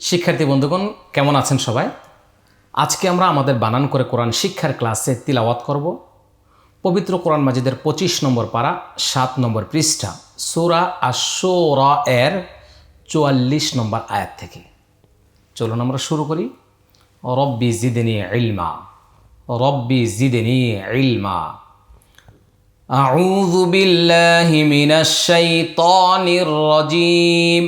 শিক্ষার্থী বন্ধুগণ কেমন আছেন সবাই আজকে আমরা আমাদের বানান করে কোরআন শিক্ষার ক্লাসে তিলাওয়াত করব পবিত্র কোরআন মাজিদের পঁচিশ নম্বর পারা সাত নম্বর পৃষ্ঠা সুরা আশোরা এর চুয়াল্লিশ নম্বর আয়াত থেকে চলুন আমরা শুরু করি রব্বি জিদেনি ইলমা রব্বি জিদেনি ইলমা أعوذ بالله من الشيطان الرجيم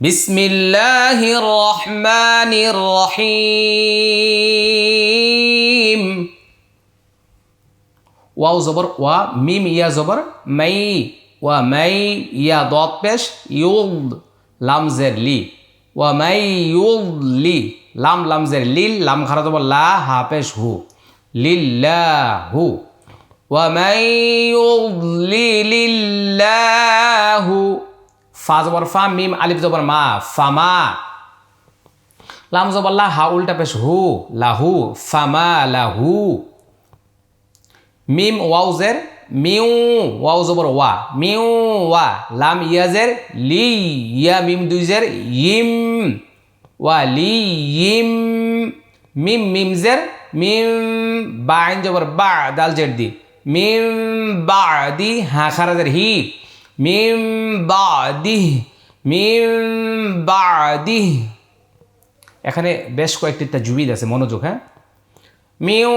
বিসমিল্লাহির রহমানির রহিম ওয়াও জবর, ওয়া, মিম, ইয়া জবর, মাই, ওয়া, মাই, ইয়া দত পেশ ইউদ লামজের লি। ওয়া, মাই ইউদ লি, লাম লামজের লিল, লাম খারা জবর, লা, হা, পেশ, হু। লিল্লাহু। ওয়া, মাই ইউদ লিল্লাহু। ফা জবর ফা, মিম, আলিফ জবর মা, ফামা। লাম জবর লা, হা, উল্টা পেশ হু, লাহু, ফামা, লাহু। মিম ওয়াউজের মিউ ওয়াউ জবর ওয়া, মিউ, ওয়া। লাম ইয়াজের লি, ইয়া, মিম, দুই দুইজের ইম, ওয়া, লি, ইম। মিম মিম মিমজের মিম, বা, আইন জবর, বা, দাল জের দি। মিম, বা, দি, হা খারাজের হি। মিম বা দি মিম বা দি এখানে বেশ কয়েকটি জুবিদ আছে মনোযোগ হ্যাঁ মিউ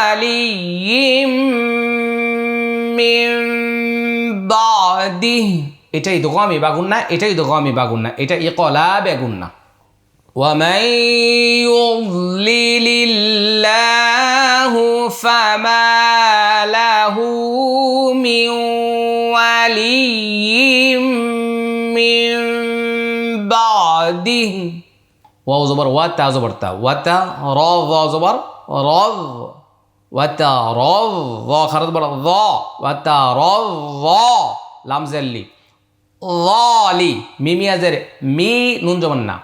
আলিম মিম বাদি এটাই দোকামি বাগুন না এটাই দোকামি বাগুন না এটা ইকলা বেগুন না ومن يضلل الله فما له من ولي من بعده. واو زبر وتا زبر تا. وتا راض زبر راض. واتا راض ضا خرج زبر ضا وتا راض ضا لام زلي ضالي مي مي زر مي نون جمنا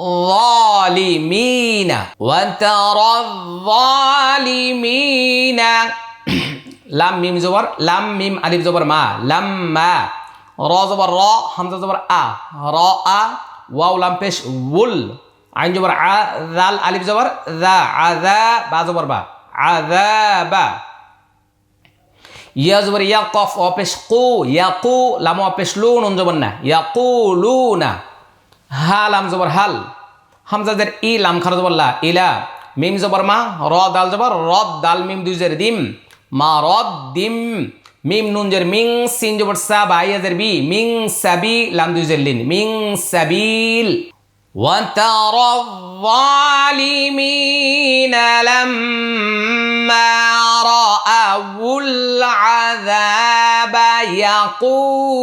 الظالمين وترى الظالمين লাম মিম জবর, লাম মিম আলিফ জবর মা, লাম মা, র জবর র, হামজা জবর আ, র আ, ওয়াও লাম পেশ উল, আইন জবর আ জাল আলিফ জবর, দা আযা বা জবর বা আযাবা ইয়া জবর ইয়া কফ ও পেশ কু ইয়াকু লাম ও পেশ লু, নুন জবর না ইয়াকুলুনা হা লাম জবর হাল হামজাদের ই, লাম খার জবর লা, ইলা। মিম জবর মা, র দাল জবর রদ দাল মিম দুই জের দিম। মা রদ দিম মিম নুন জের মিং সিন জবর সা বা ইয়াজের বি মিং সাবি লাম দুই জের লিন মিং সাবিল وترى الظالمين لما رأوا العذاب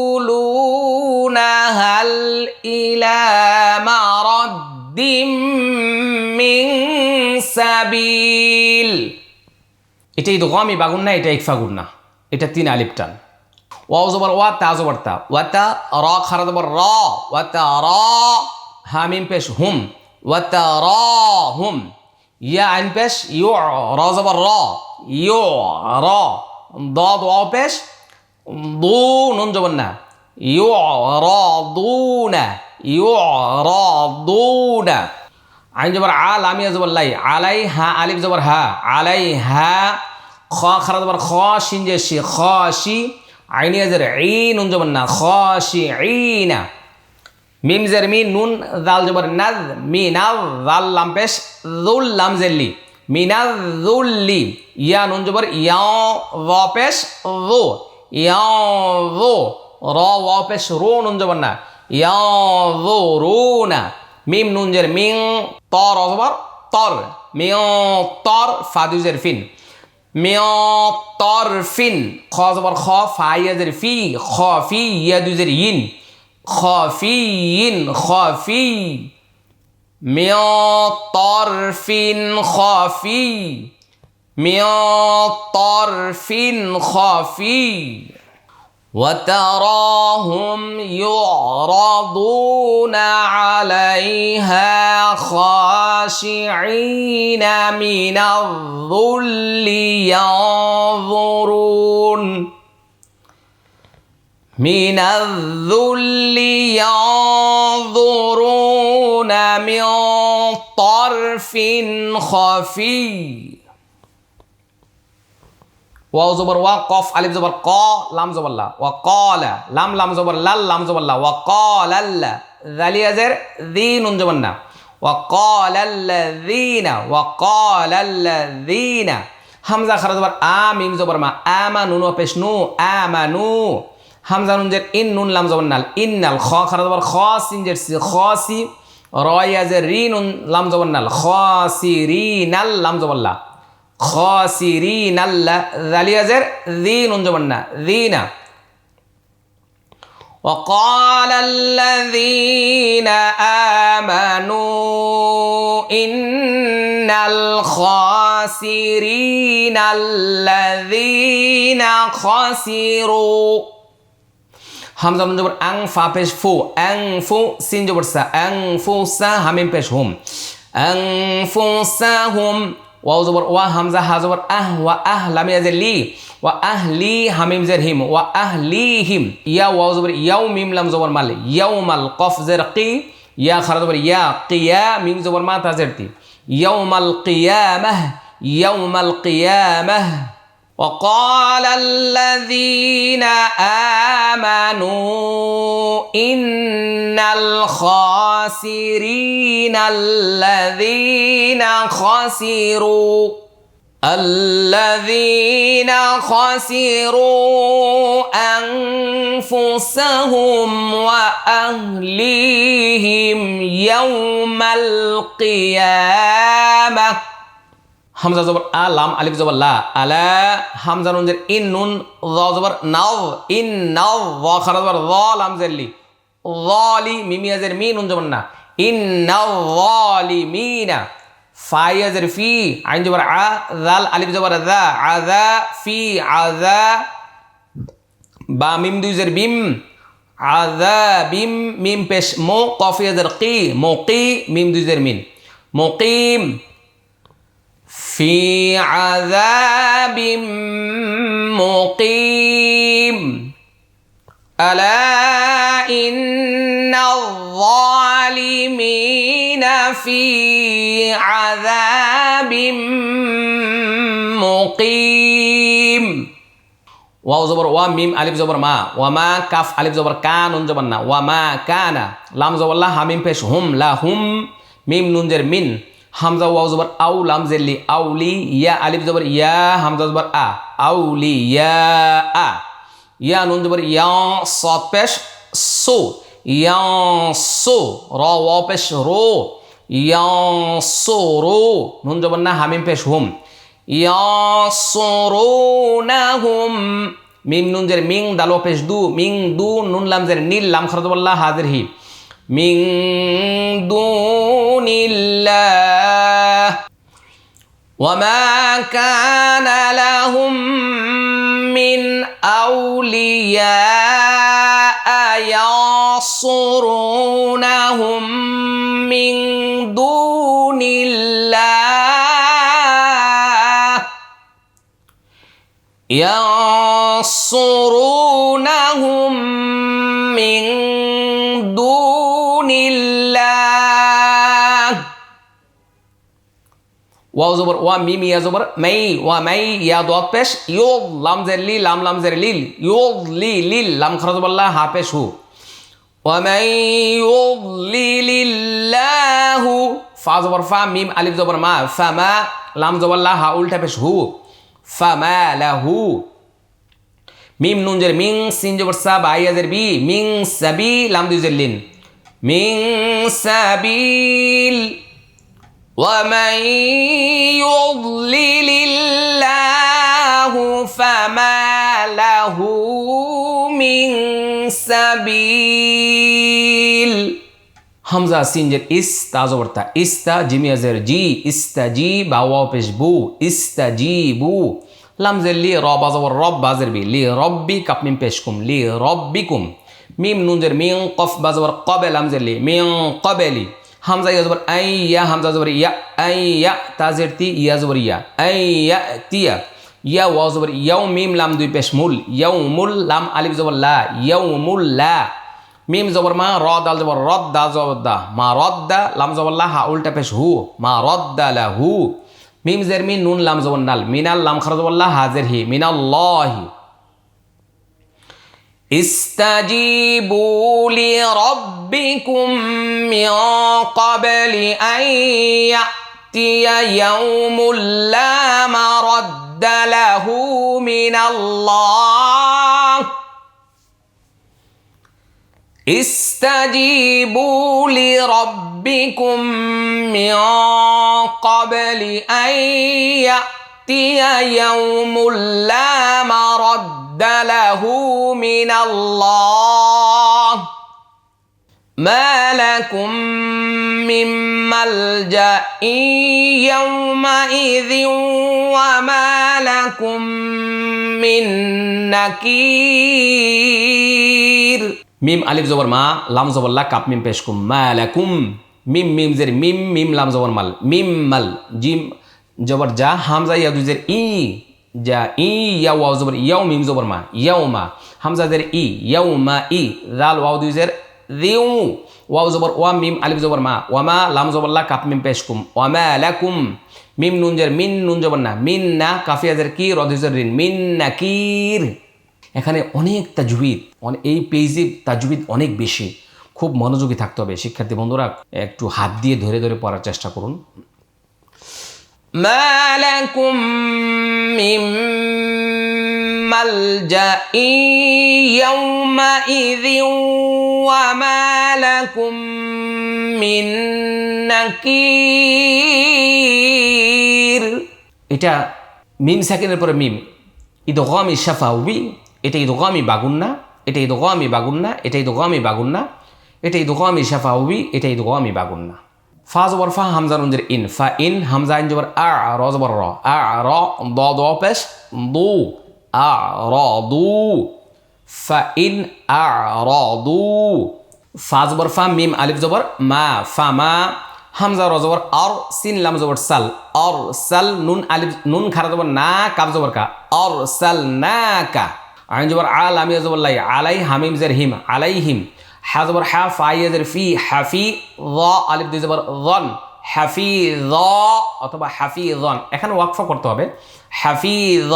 يقولون هل إلى مرد من سبيل এটা ইদগামি বাগুন না এটা ইকফাগুন না। এটা তিন আলিফ টান। ওয়াও জবর ওয়া, তা জবর তা। ওয়া তা র, খারা জবর র। ওয়া তা র, হামিম পেশ হুম। ওয়া তা র, হুম। ইয়া আইন পেশ ইউ র জবর র। ইউ র, দদ ওয়াও পেশ দু নুন জবর না। ইউ র, দু না। ইউ র, দু না। আইন জবর আল আমি জবর লাই। আলাই, হা, আলিফ জবর হা। আলাই, হা, খ, খারা জবর খ, শিন যে শি, খ, শি। আইনি জের ই, নুন জবর না, খ, শি, ই, না। মিম জের মি, নুন, জাল জবর নাজ, মি নাজ জাল, লাম, পেশ, জুল, লাম জেল্লি জুল্লি ইয়া, নুন জবর, ইয়া র পেশ রো ইয়া রো র ওয়া পেশ, রো, নুন জবর না। ইয়া রো রো, না। মিম নুন জের মিং, তর অজবর তর। মিয় তর ফাদুজের ফিন। মিয় তর ফিন, খ জবর খ ফাইয়াজের ফি, খ ফি ইয়াদুজের ইন। খ ফি, ইন, খ ফি। মিয় তর ফিন, খ ফি। মিয় তর ফিন, খ ফি। وتراهم يعرضون عليها خاشعين من الذل ينظرون من الذل ينظرون من طرف خفي ওয়াও জবর ওয়া, কফ, আলিফ জবর ক, লাম জবর লা। ওয়া কলা, লাম লাম জবর লাল, লাম জবর লা। ওয়া কলাল্লা, জালিয়াজের দি নুন জবর না। ওয়া কলাল্লাযীনা ওয়া কলাল্লাযীনা হামজা খারা জবর আ, মিম জবর মা। আমানু নো পেশ নু আমানু হামজা নুন জের ইন, নুন, লাম জবর নাল। ইন্নাল খ খারা জবর খ, সিন জের সি খসি রয়াজের রি, নুন, লাম জবর নাল। খসিরিনাল লাম জবর خاسرين அல்ல ذليزر ذين உஞ்சமன்னா ذين. وقال الذين آمنوا إن الخاسرين الذين خسروا. همزة من جبر أن فا بيش فو. أن فو سين جبر سا. أن فو سا همين بيش هم. أنفسهم ওয়াও জবর ওয়া হামজা হা জবর আহ ওয়া আহ লাম ইয়াজের লি ওয়া আহ লি হামিম জের হিম ওয়া আহ লি হিম ইয়া ওয়াও জবর ইয়াও মিম লাম জবর মাল ইয়াও মাল কফ জের কি ইয়া খারা জবর ইয়া কিয়া মিম জবর মা তা জের তি ইয়াউমাল কিয়ামাহ ইয়াউমাল কিয়ামাহ وقال الذين آمنوا إن الخاسرين الذين خسروا الذين خسروا أنفسهم وأهليهم يوم القيامة হামজা জবর আ লাম আলিফ জবর লা আলা হামজা নুন জের ইন নুন য জবর নাও ইন নাও য খারা জবর য লাম জের লি ওয়ালি মিমিয়াজের মিন উঞ্জমান না। ইন্নালিমিনা ফাইয়াজের ফি, আইন জবর আ জাল আলিফ জবর আদা আদা ফি আদা বা মিম দুইজের বিম আদা বিম, মিম পেশ, মো, কফিয়াজের কি মোকি মিম দুইজের মিন। মুকিম ফি আযাবিম মুকিম আলা إن الظالمين في عذاب مقيم ওয়াও জবর ওয়া মিম আলিফ জবর মা ওয়া মা কাফ আলিফ জবর কা নুন জবর না ওয়া মা কানা লাম জবর লা হামিম পেশ হুম লা হুম মিম নুন জের মিন হামজা ওয়াও জবর আউ লাম জেরলি আউলি ইয়া আলিফ জবর ইয়া হামজা জবর আ আউলি ইয়া আ ইয়া নুন জবর ইয়া সাদ পেশ সো ইয়া সো র ওয়া পেশ রো ইয়া সো রো নুন জবর না হামিম পেশ হুম ইয়া সো রো না হুম মিম নুন জের মিং দালো পেশ দু মিং দু নুন লাম জের নীল লাম খরজবল্লাহ হাজির হি من دون الله وما كان لهم من أولياء يحصرونهم من دون الله يحصرونهم من دون الله واو زبر وا ميم يا زبر مي وا مي يا دوت بش يو لام زر لي لام لام زر ليل يو لي ليل لام خرج بالله ها بش هو ওয়া মাই ইউদলিল ইল্লাহু ফা জবর ফা মিম আলিফ জবর মা ফামা লাম জবর লা হা উল্টা পেশ হু ফামা লাহু মিম নুন জের মিং সিন জবর সা বা ইয়া জের বি মিং সাবি লাম দুই জের লিন মিং সাবিল ومن يضلل الله فما له মিন সাবিল হামজা সিনজের ইস তাজবর্তা ইস্তা জিমিয়াজের জি ইস্তাজি বা ওয়া পেশ বু ইস্তাজিবু লামজের লি রব আজবর রব বাজের বি লি রব্বি কাপমিম পেশকুম লি রব্বিকুম মিম নুনজের মিং কফ বাজবর কবে লামজের লি মিং কবেলি হামজা ইয়াজবর আই ইয়া হামজা জবর ইয়া আই ইয়া তাজের তি ইয়াজবর yeah I yeah Tiya yeah wow জবর ইয়াও মিম লাম দুই পেশ মুল ইয়াও মুল লাম আলিফ জবর লা ইয়াও মুল লা মিম জবর মা র দাল জবর রদ দা জবর দা মা রদ দা লাম জবর লা হা উল্টা পেশ হু মা রদ দা লা হু মিম জের মিন নুন লাম জবর নাল মিনাল লাম খারা জবর লা হাজের হি মিনাল্লাহি استجيبوا لربكم من قبل أن يأتي يوم لا مرد له من الله. استجيبوا لربكم من قبل أن يأتي يوم لا مرد له من الله. ما لكم من ملجأ يومئذ وما لكم من نكير মিম আলিফ জবর মা লাম জবর লা কাপ মিম পেশ কুম মা লাকুম মিম মিম জের মিম মিম লাম জবর মাল মিম মাল জিম জবর যা হামজা ইয়া দুজের ই যা ই ইয়া ওয়াও জবর ইয়াও মিম জবর মা ইয়াও মা হামজা জের ই ইয়াও মা ই জাল ওয়াও দুজের রিউ ওয়াও জবর ওয়া মিম আলিফ জবর মা ওয়ামা লাম জবর লা কাপ মিম পেশ কুম ওয়ামা লাকুম মিম নুন জের মিন নুন জবর না মিন না কাফিয়াজের কি রদিজের রিন মিন নাকির এখানে অনেক তাজবিদ অনে- এই পেজে তাজবিদ অনেক বেশি খুব মনোযোগী থাকতে হবে শিক্ষার্থী বন্ধুরা একটু হাত দিয়ে ধরে ধরে পড়ার চেষ্টা করুন ما لكم من ملجأ يومئذ وما لكم من نكير এটা মিম সেকেন্ডের পরে মিম ইদগামি শাফাউবি এটা ইদগামি বাগুন্না এটা ইদগামি বাগুন্না এটা ইদগামি বাগুন্না এটা ইদগামি শাফাউবি এটা ইদগামি বাগুন্না ফা জবর ফা হামজা নুনজের ইন ফা ইন হামজা ইন জবর আ র জবর র আ র দ দ পেশ দু আ র দু ফা ইন আ র দু ফা জবর ফা মিম আলিফ জবর মা ফা মা হামজা র জবর আর সিন লাম জবর সাল আর সাল নুন আলিফ নুন খারা জবর না কাব জবর কা আর সাল না কা আইন জবর আল আমি জবর লাই আলাই হামিম জের হিম আলাই হিম হা জবর হা ফাই জের ফি হাফি র আলিফ দুই জবর রন হাফি র অথবা হাফি রন এখানে ওয়াকফা করতে হবে হাফি র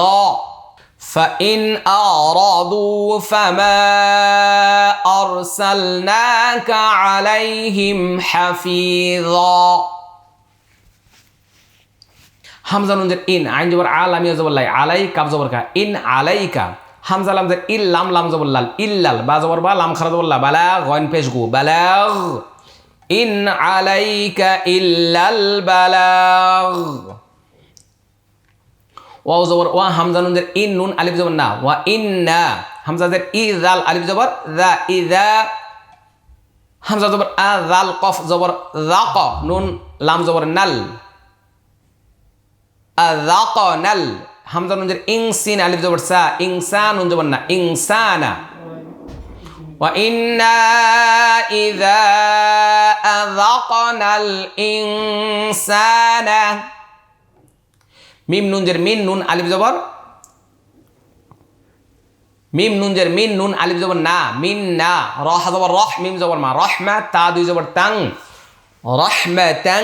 فإن أعرضوا فما أرسلناك عليهم حفيظا হামজা নুন জের ইন আইন জবর আল আমি জবর লাই আলাই কাব জবর কা ইন আলাইকা হামজা লাম জের ইল লাম লাম জবর লাল ইল্লাল বা জবর বা লাম খারা জবর লা বালা গয়ন পেশ গু বালাগ ইন আলাইকা ইল্লাল বালাগ ওয়াও জবর ওয়া হামজা নুন জের ইন নুন আলিফ জবর না ওয়া ইন্না হামজা জের ই জাল আলিফ জবর দা ইদা হামজা জবর আ জাল কফ জবর জাক নুন লাম জবর নাল আযাকানাল হামজা নুন জের ইনসিন আলিফ জবর সা ইনসান নুন জবর না ইনসানা وإنا إذا أذقنا الإنسان মিম নুন জের মিন নুন আলিফ জবর? মিম নুন জের মিন নুন আলিফ জবর না, মিন না, রহ জবর রহ, মিম জবর মা, রহমা তা দুই জবর তাং, রহমা তাং,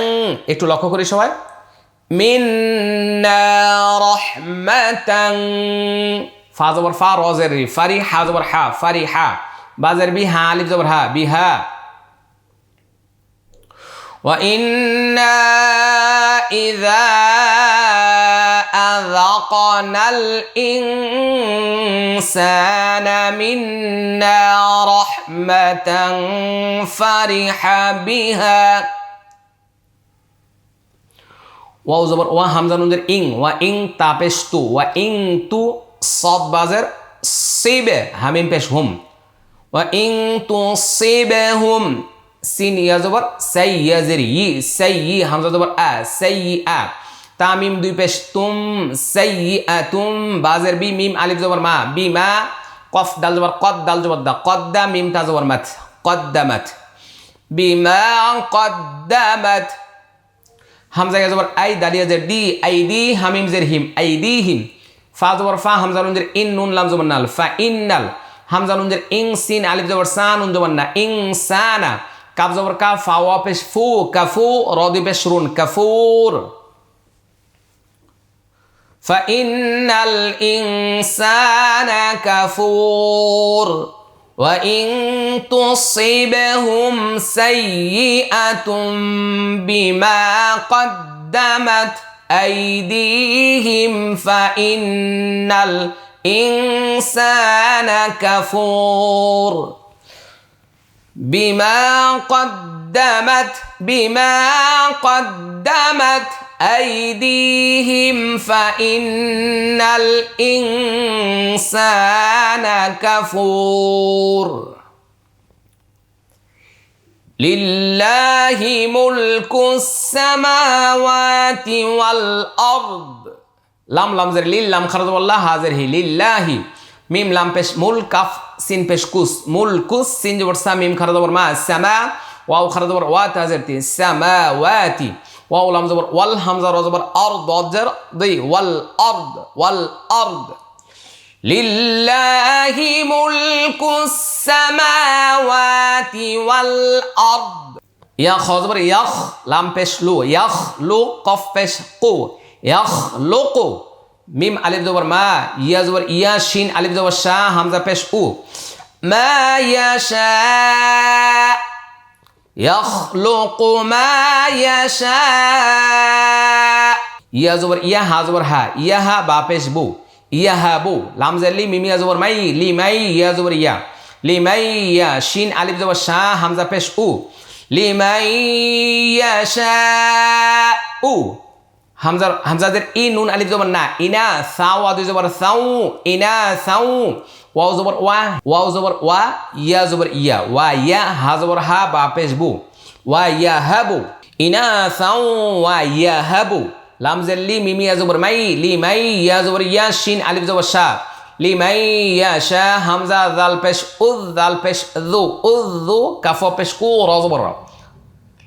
একটু লক্ষ্য করি সবাই। মিন্না রহমাতাং ফা জবর ফা রজের রি ফারি হা জবর হা ফারি হা বাজের বি হা, আলিফ জবর হা বিহা وإنا إذا أذقنا الإنسان منا رحمة فرح بها ওয়াও জবর ওয়া হামজা নুনদের ইং ওয়া ইং তা পেশ তু ওয়া ইং তু সদ বাজের সিবে হামিম পেশ হুম ওয়া ইং তু সিবে হুম সিন ইয়া জবর সাই ইয়াজের ই সাই ই হামজা জবর, আ সাই ই আ। তামিম দুই পেশ, তুম সাই ই আ, তুম, বাজের বি, মিম, আলিফ জবর, মা, বি, মা, কফ দাল জবর, কদ দাল জবর, দা কদ্দা মিম, তা জবর, মাত কদ্দামাত বিমা কদ্দামাত হামজা জবর, আই, দালিয়া জের দি আই দি হামিম জের, হিম, আই দি হিম। ফা জবর, ফা, হামজা নুন জের, ইন, নুন, লাম জবর, নাল, ফা, ইন, নাল। হামজা নুন জের, ইং, সিন, আলিফ জবর, সা, নুন জবর, না, ইং সানা كاف زبر كاف فاو بيش فو كفو راضي بشرون كفور فإن الإنسان كفور وإن تصبهم سيئة بما قدمت أيديهم فإن الإنسان كفور بما قدمت بما قدمت أيديهم فإن الإنسان كفور. لله ملك السماوات والأرض. لم لم زر لله خرج والله هذا هي لله ميم لام بيش مول كاف سين بيش كوس. مول كوس سين جبر سام ميم خرد دبر ما سما. واو خرد دبر وات هزرتي. سماواتي واو لام زبر وال همزة را زبر أرض وزر دي. والأرض والأرض لله ملك السماوات والأرض. يا خزبر يخ لام بيش لو. يخ لو قف بيش قو. يخ لو قو. মিম আলিফ জবর মা ইয়া জবর ইয়া শিন আলিফ জবর শাহ হামজা পেশ উ মা ইয়াশা يخلق ما يشاء ইয়া জবর ইয়া হা জবর হা ইয়া হা বা পেশ বু ইয়া হা বু লাম জালি মিম ইয়া জবর মাই লি মাই ইয়া জবর ইয়া লি মাই ইয়া শিন আলিফ জবর শাহ হামজা পেশ উ লি মাই ইয়াশা উ হামজার, হামজাদের ই নুন আলিফ জবর না, ইনা সাউ, আদু জবর সাউ, ইনা সাউ ওয়াও জবর ওয়া ওয়াও জবর ওয়া, ইয়া জবর ইয়া, ওয়া ইয়া, হা জবর হা, বা পেশ বু, ওয়া ইয়া হাবু ইনা সাউ, ওয়া ইয়া হাবু লাম জেল্লি মিমি ইয়া মাই, লি, মাই, ইয়া জবর ইয়া, শিন, আলিফ জবর শা, লি, মাই, ইয়া শা, হামজা দাল পেশ উদ দাল পেশ দু উদ দু কাফ, পেশ, কু, র, জবর র।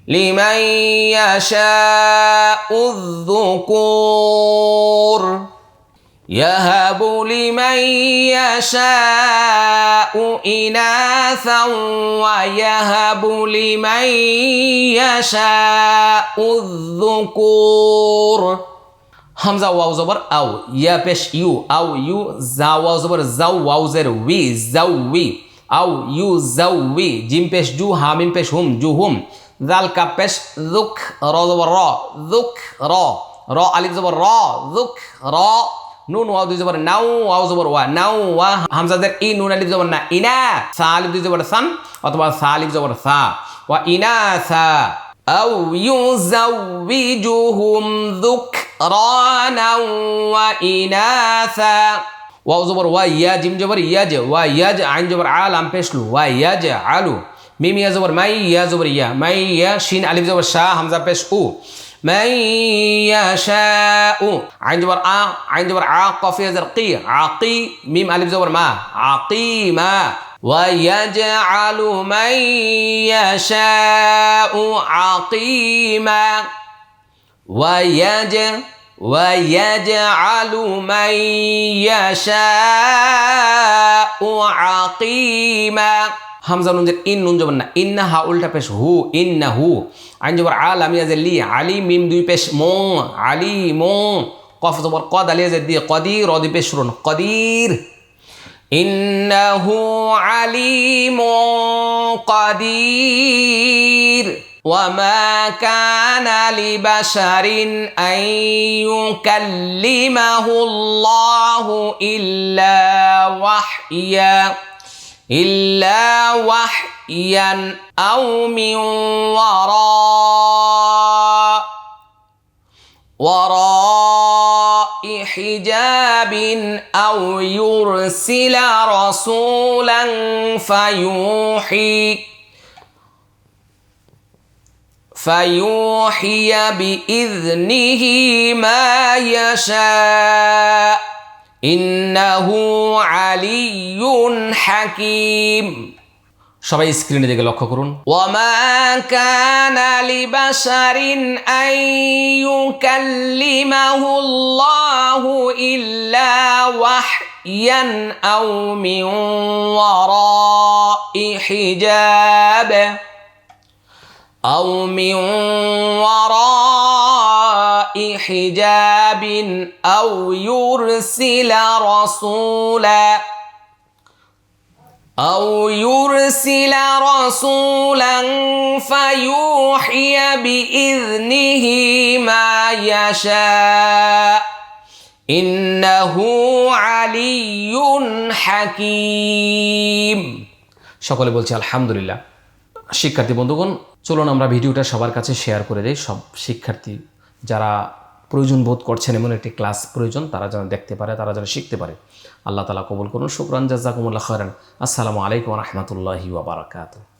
لمن يشاء الذكور يهب لمن يشاء إناثا ويهب لمن يشاء الذكور হামজা ওয়াও জবর আও ইয়া পেশ ইউ আও ইউ জা ওয়াও জবর জাউ ওয়াও জের উই জাউ উই আও ইউ জাউ উই জিম পেশ জু হামিম পেশ হুম জু হুম জালকা পেশ জুক র জবর র জুক র র আলিফ জবর র জুক র নুন ওয়াও দুই জবর নাও ওয়াও জবর ওয়া নাও ওয়া হামজাদের ই নুন আলিফ জবর না ইনা সা আলিফ দুই জবর সান অথবা সা আলিফ জবর সা ওয়া ইনা সা আও ইউজাউবিজুহুম যুকরানা ওয়া ইনাসা ওয়াও জবর ওয়া ইয়া জিম জবর ইয়াজ ওয়া ইয়াজ আইন জবর আল আম পেশলু ওয়া ইয়াজ আলু ميم يا زبر ماي يا زبر يا ماي يا شين ألف زبر شا همزة بيش أو. من يشاء عين جبر آ عين جبر عا قاف يا زرقي عقي ميم ألف زبر ما. عقيما ويجعل من يشاء عقيما ويج ويجعل من يشاء عقيما হামজা নুন ইন নুন জবর না ইন্না হা উল্টা পেশ হু ইন্না হু আইন জবর আল আমি আজ লি আলি মিম দুই পেশ মো আলি মো কফ জবর কদ আলি আজ দি কদির অদি পেশ রুন কদির إنه عليم قدير وما كان لبشر أن يكلمه الله إلا وحيا إلا وحيا أو من وراء وراء حجاب أو يرسل رسولا فيوحي فيوحي بإذنه ما يشاء ইন্নাহু আলিউন হাকিম। সবাই স্ক্রিনে দেখে লক্ষ্য করুন। ওয়ামা কানা লিবাশারিন আই ইউকাল্লিমাহুল্লাহু ইল্লা ওয়াহয়ান আও মিন أو من وراء حجاب أو يرسل رسولا أو يرسل رسولا فيوحي بإذنه ما يشاء إنه علي حكيم সকলে বলছে আলহামদুলিল্লাহ শিক্ষার্থী বন্ধুগণ চলুন আমরা ভিডিওটা সবার কাছে শেয়ার করে দিই। সব শিক্ষার্থী যারা প্রয়োজন বোধ করছেন, এমন একটি ক্লাস প্রয়োজন, তারা যেন দেখতে পারে, তারা যেন শিখতে পারে। আল্লাহ তালা কবুল করুন। শুক্রান, জাজাকুমুল্লাহ খরান আসসালামু আলাইকুম রহমতুল্লাহি ওবরাকাতু